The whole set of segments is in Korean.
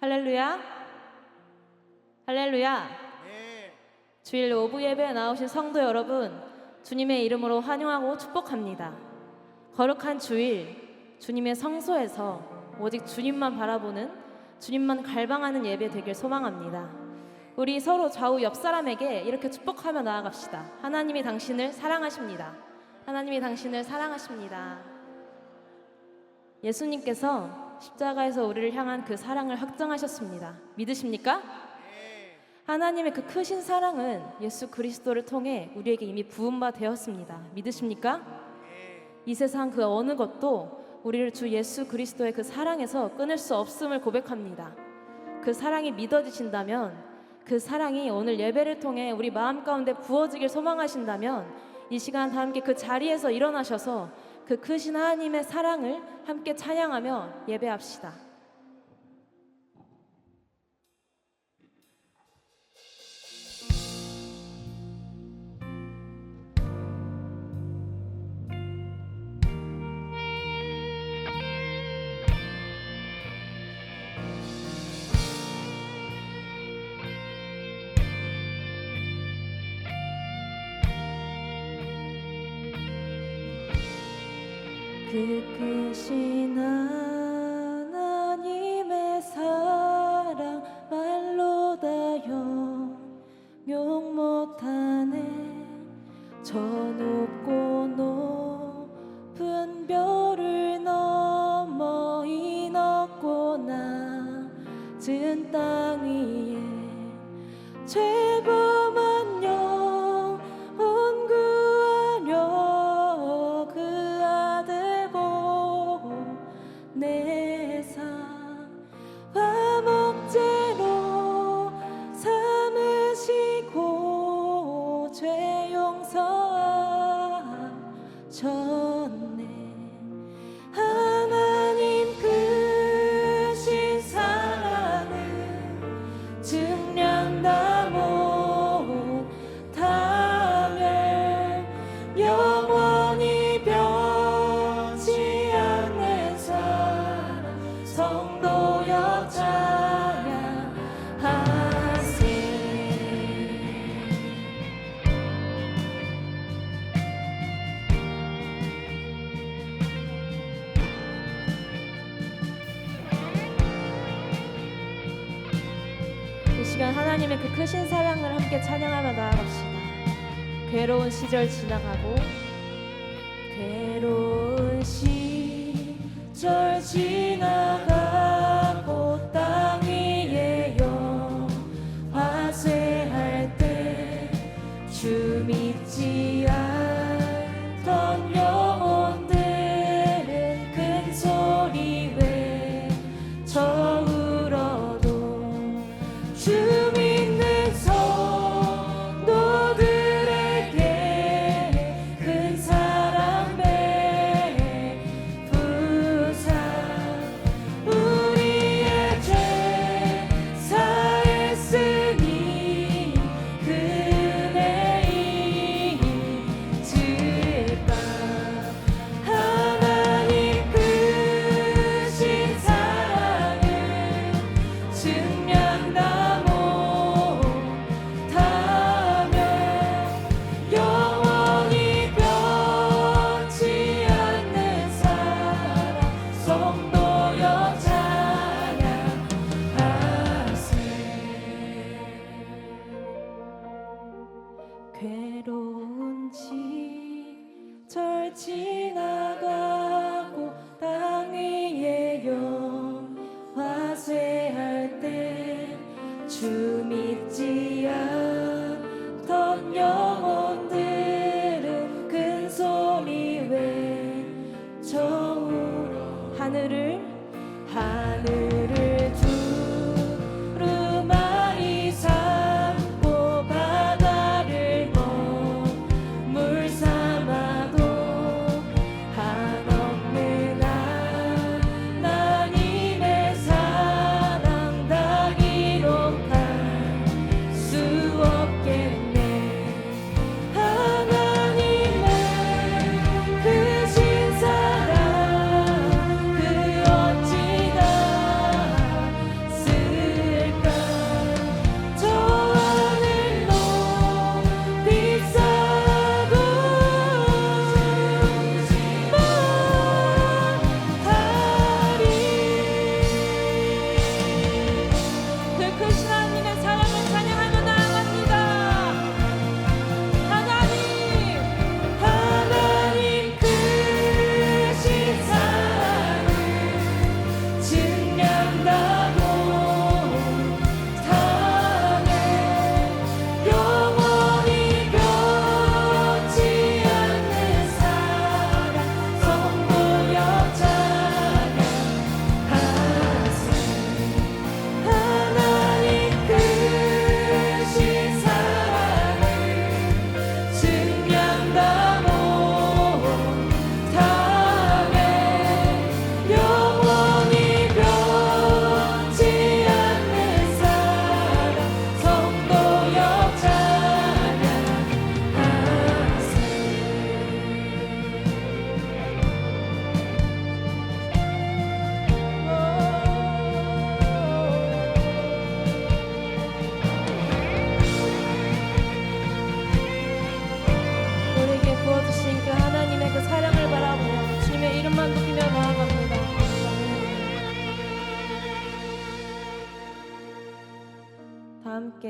할렐루야. 할렐루야. 네. 주일 오부 예배에 나오신 성도 여러분, 주님의 이름으로 환영하고 축복합니다. 거룩한 주일, 주님의 성소에서 오직 주님만 바라보는 주님만 갈망하는 예배 되길 소망합니다. 우리 서로 좌우 옆 사람에게 이렇게 축복하며 나아갑시다. 하나님이 당신을 사랑하십니다. 하나님이 당신을 사랑하십니다. 예수님께서 십자가에서 우리를 향한 그 사랑을 확정하셨습니다. 믿으십니까? 하나님의 그 크신 사랑은 예수 그리스도를 통해 우리에게 이미 부은 바 되었습니다. 믿으십니까? 이 세상 그 어느 것도 우리를 주 예수 그리스도의 그 사랑에서 끊을 수 없음을 고백합니다. 그 사랑이 믿어지신다면 그 사랑이 오늘 예배를 통해 우리 마음 가운데 부어지길 소망하신다면 이 시간 다 함께 그 자리에서 일어나셔서 그 크신 하나님의 사랑을 함께 찬양하며 예배합시다. 죄 시간 하나님의 그 크신 사랑을 함께 찬양하며 나아갑시다. 괴로운 시절 지나가고 괴로운 시절 지나가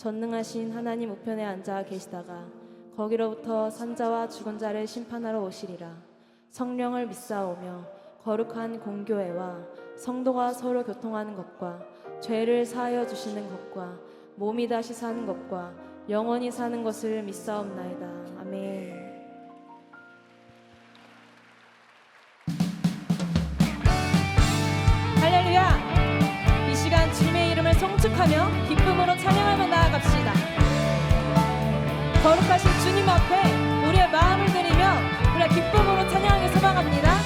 전능하신 하나님 우편에 앉아 계시다가 거기로부터 산자와 죽은 자를 심판하러 오시리라 성령을 믿사오며 거룩한 공교회와 성도가 서로 교통하는 것과 죄를 사하여 주시는 것과 몸이 다시 사는 것과 영원히 사는 것을 믿사옵나이다 아멘. 할렐루야! 이 시간 주님의 이름을 송축하며 기쁨으로 나아갑시다. 거룩하신 주님 앞에 우리의 마음을 드리며 우리의 기쁨으로 찬양하게 소망합니다.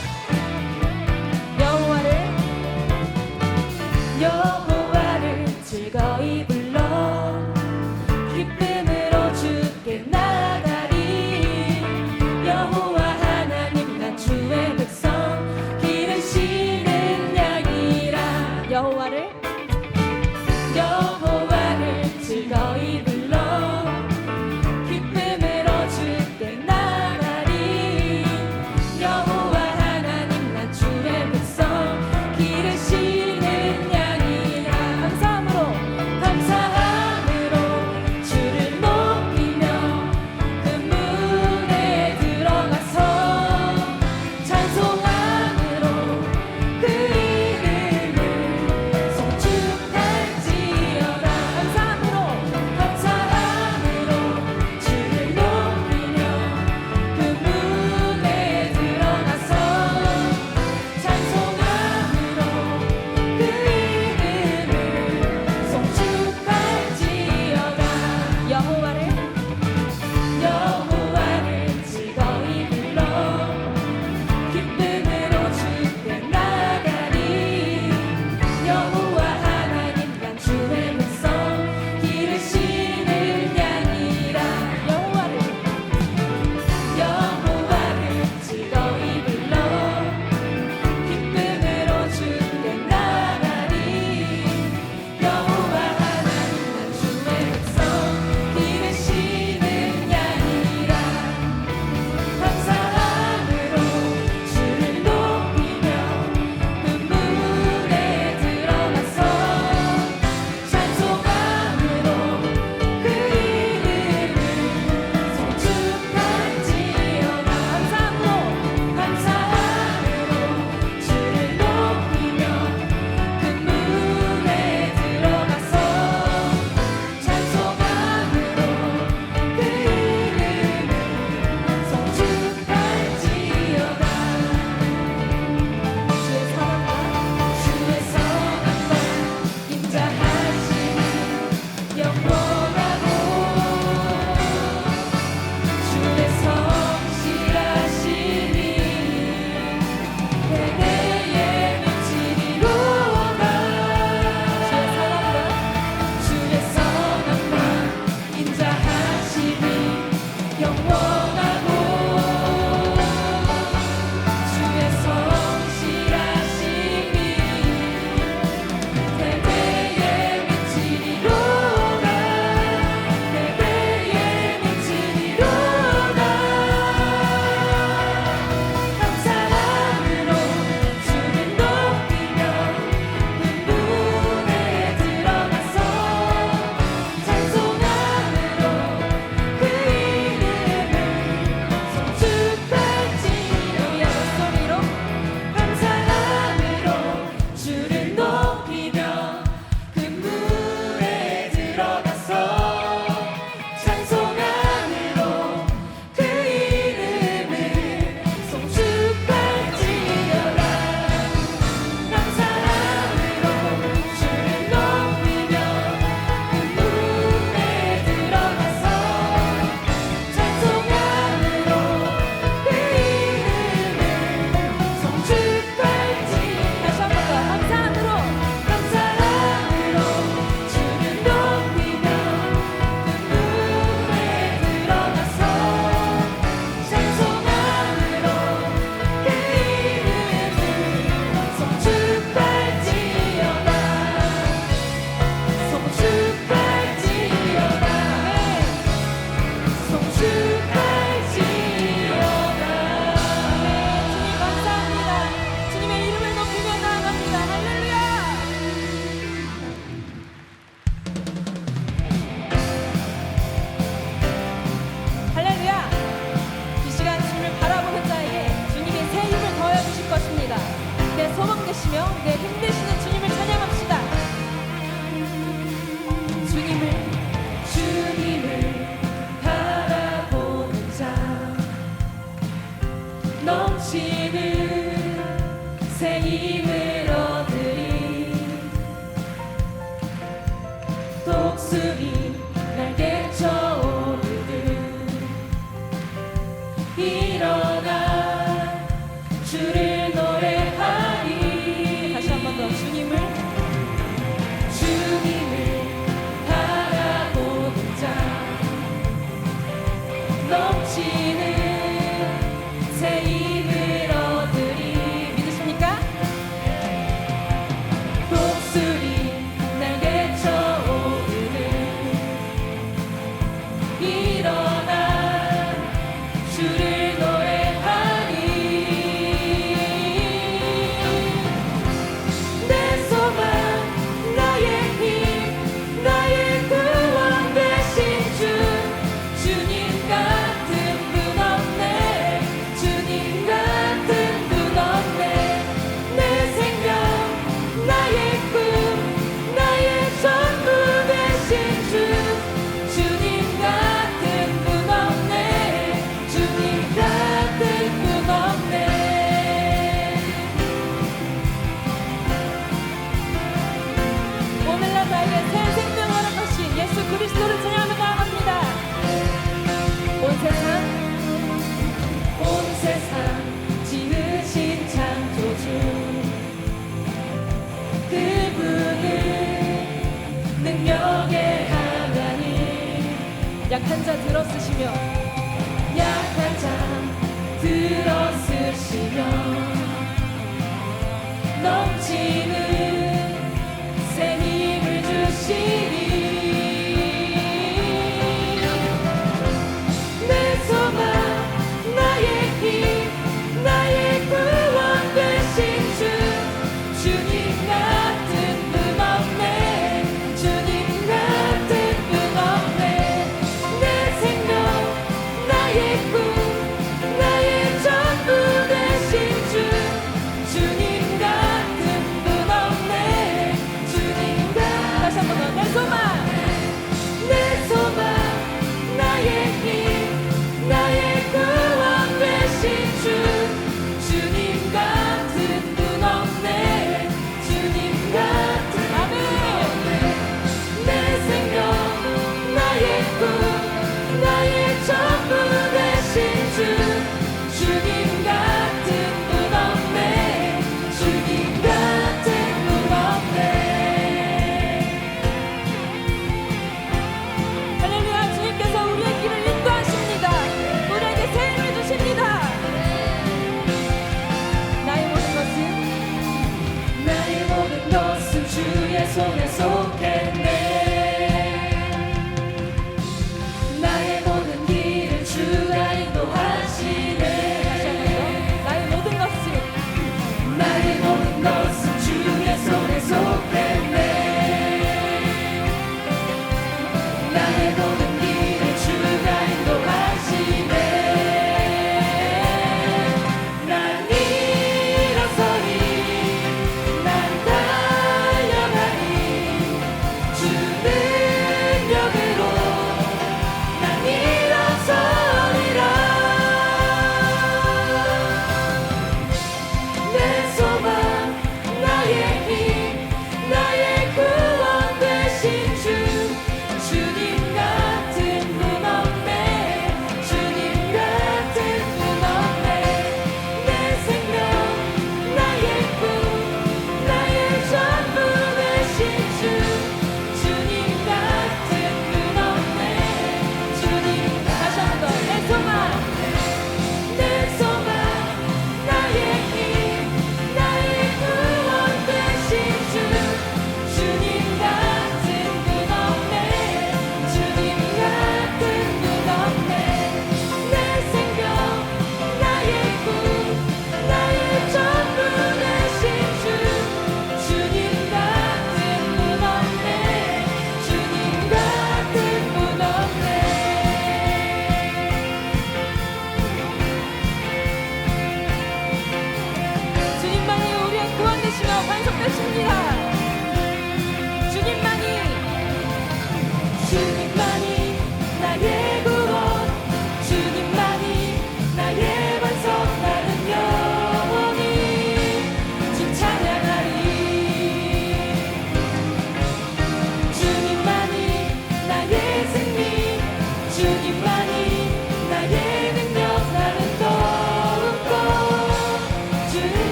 손에 속했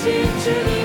наших чинів.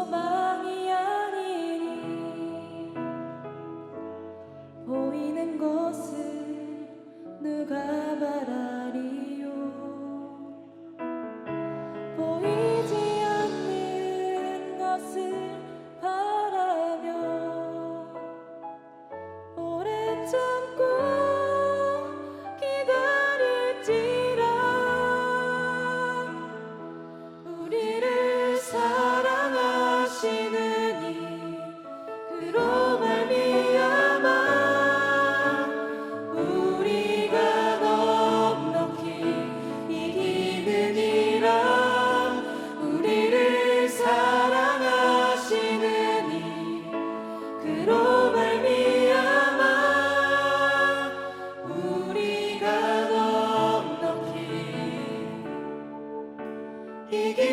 소망 이기